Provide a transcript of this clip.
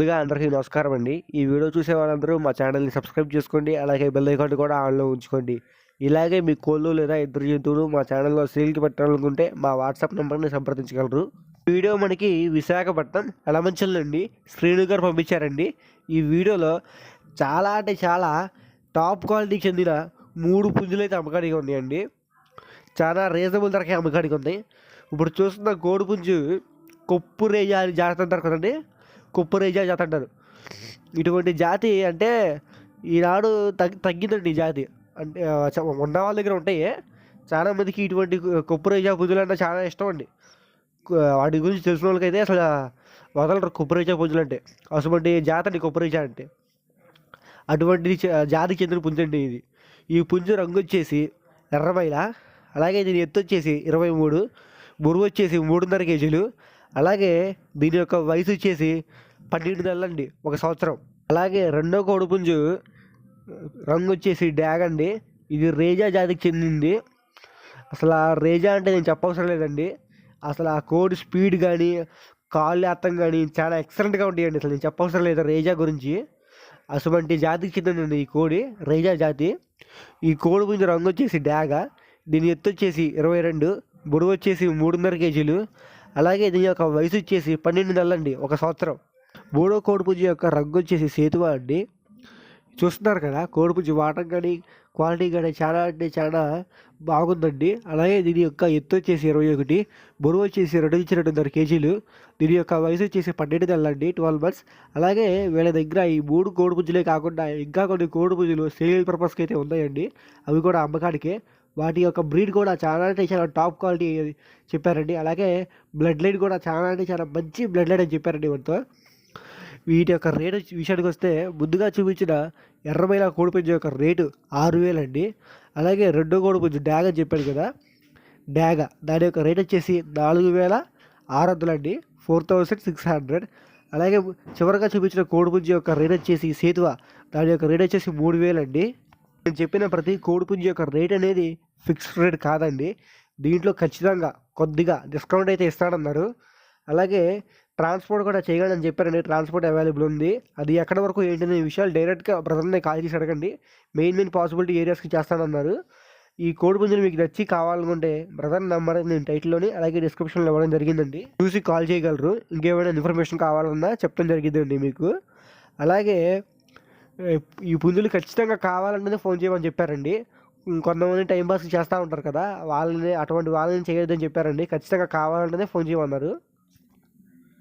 ముందుగా అందరికీ నమస్కారం అండి. ఈ వీడియో చూసే వాళ్ళందరూ మా ఛానల్ని సబ్స్క్రైబ్ చేసుకోండి. అలాగే బెల్ ఐకాన్ కూడా ఆన్లో ఉంచుకోండి. ఇలాగే మీ కోళ్ళు లేదా ఇద్దరు జంతువులు మా ఛానల్లో సేల్కి పెట్టాలనుకుంటే మా వాట్సాప్ నెంబర్ని సంప్రదించగలరు. వీడియో మనకి విశాఖపట్నం ఎలమంచల్ నుండి శ్రీను గారు పంపించారండి. ఈ వీడియోలో చాలా అంటే చాలా టాప్ క్వాలిటీకి చెందిన మూడు పుంజులు అయితే అమ్మకానికి ఉన్నాయండి. చాలా రీజనబుల్ ధరకే అమ్మకానికి ఉంది ఇప్పుడు చూస్తున్న గోడు పుంజు కొప్పు రేజాలి జాగ్రత్త జాతి అంటారు కదండి. కుప్పరేజా జాతి అంటారు. ఇటువంటి జాతి అంటే ఈనాడు తగ్గి తగ్గిందండి ఈ జాతి. అంటే చ- ఉన్న వాళ్ళ దగ్గర ఉంటాయి. చాలా మందికి ఇటువంటి కుప్పరేజా పుంజులు అంటే చాలా ఇష్టం అండి. వాటి గురించి తెలిసిన వాళ్ళకైతే అసలు వదలరు కుప్పరేజా పుంజులు అంటే. అటువంటి జాతి అండి కొప్పు అంటే? అటువంటి జాతి జాతికి చెందిన పుంజు అండి ఇది. ఈ పుంజు రంగు వచ్చేసి ఎర్రమైల అలాగే దీని ఎత్తు వచ్చేసి ఇరవై మూడు బరువు వచ్చేసి మూడున్నర కేజీలు అలాగే దీని యొక్క వయసు వచ్చేసి పన్నెండు నెలలండి ఒక సంవత్సరం. అలాగే రెండో కోడిపుంజు రంగు వచ్చేసి డ్యాగ్ అండి. ఇది రేజా జాతికి చెందింది. అసలు ఆ రేజా అంటే నేను చెప్పవసరం లేదండి. అసలు ఆ కోడి స్పీడ్ కానీ కాళ్ళు అర్థం కానీ చాలా ఎక్సలెంట్గా ఉంటాయండి. అసలు నేను చెప్పవసరం లేదు రేజా గురించి. అటువంటి జాతికి చెందినండి ఈ కోడి రేజా జాతి. ఈ కోడి పుంజు రంగు వచ్చేసి డ్యాగా దీని ఎత్తు వచ్చేసి ఇరవై రెండు బరువు వచ్చేసి మూడున్నర కేజీలు. అలాగే దీని యొక్క వయసు వచ్చేసి పన్నెండు నెలలండి ఒక సంవత్సరం. మూడో కోడిపుంజు యొక్క రంగు వచ్చేసి సేతువ అండి. చూస్తున్నారు కదా కోడి పుంజు వాటం కానీ క్వాలిటీ కానీ చాలా అంటే చాలా బాగుందండి. అలాగే దీని యొక్క ఎత్తు వచ్చేసి ఇరవై ఒకటి బరువు వచ్చేసి రెండు నుంచి రెండున్నర కేజీలు. దీని యొక్క వయసు వచ్చేసి పన్నెండు నెలలండి ట్వెల్వ్ మంత్స్. అలాగే వీళ్ళ దగ్గర ఈ మూడు కోడిపుంజులే కాకుండా ఇంకా కొన్ని కోడిపుంజులు సేల్ పర్పస్కి అయితే ఉన్నాయండి. అవి కూడా అమ్మకానికే. వాటి యొక్క బ్రీడ్ కూడా చాలా అంటే చాలా టాప్ క్వాలిటీ చెప్పారండి. అలాగే బ్లడ్ లైన్ కూడా చాలా అంటే చాలా మంచి బ్లడ్ లైన్ అని చెప్పారండి వాటితో వీటి యొక్క రేటు విషయానికి వస్తే ముందుగా చూపించిన ఎర్రమైన కోడిపుంజు యొక్క రేటు ఆరు వేలండి అలాగే రెండో కోడిపుంజు డ్యాగ్ అని చెప్పాడు కదా డ్యాగ. దాని యొక్క రేట్ వచ్చేసి నాలుగు వేల ఆరు వందలు అండి. Four thousand six hundred. అలాగే చివరిగా చూపించిన కోడిపుంజు యొక్క రేట్ వచ్చేసి సేతువ. దాని యొక్క రేట్ వచ్చేసి మూడు వేలండి నేను చెప్పిన ప్రతి కోడిపుంజు యొక్క రేట్ అనేది ఫిక్స్డ్ రేట్ కాదండి. దీంట్లో ఖచ్చితంగా కొద్దిగా డిస్కౌంట్ అయితే ఇస్తాడన్నారు అలాగే ట్రాన్స్పోర్ట్ కూడా చేయగలని చెప్పారండి. ట్రాన్స్పోర్ట్ అవైలబుల్ ఉంది. అది ఎక్కడ వరకు ఏంటనే విషయాలు డైరెక్ట్గా బ్రదర్ని కాల్ చేసి అడగండి. మెయిన్ మెయిన్ పాసిబిలిటీ ఏరియాస్కి చేస్తానన్నారు. ఈ కోడి పుంజులు మీకు నచ్చి కావాలనుకుంటే బ్రదర్ నెంబర్ నేను టైటిల్లోని అలాగే డిస్క్రిప్షన్లో ఇవ్వడం జరిగిందండి. చూసి కాల్ చేయగలరు. ఇంకేమైనా ఇన్ఫర్మేషన్ కావాలన్నా చెప్పడం జరిగిందండి మీకు. అలాగే ఈ పుంజులు ఖచ్చితంగా కావాలన్నది ఫోన్ చేయమని చెప్పారండి. కొంతమంది టైం పాస్ చేస్తూ ఉంటారు కదా వాళ్ళని అటువంటి వాళ్ళని చేయొద్దని చెప్పారండి. ఖచ్చితంగా కావాలన్నదే ఫోన్ చేయమన్నారు.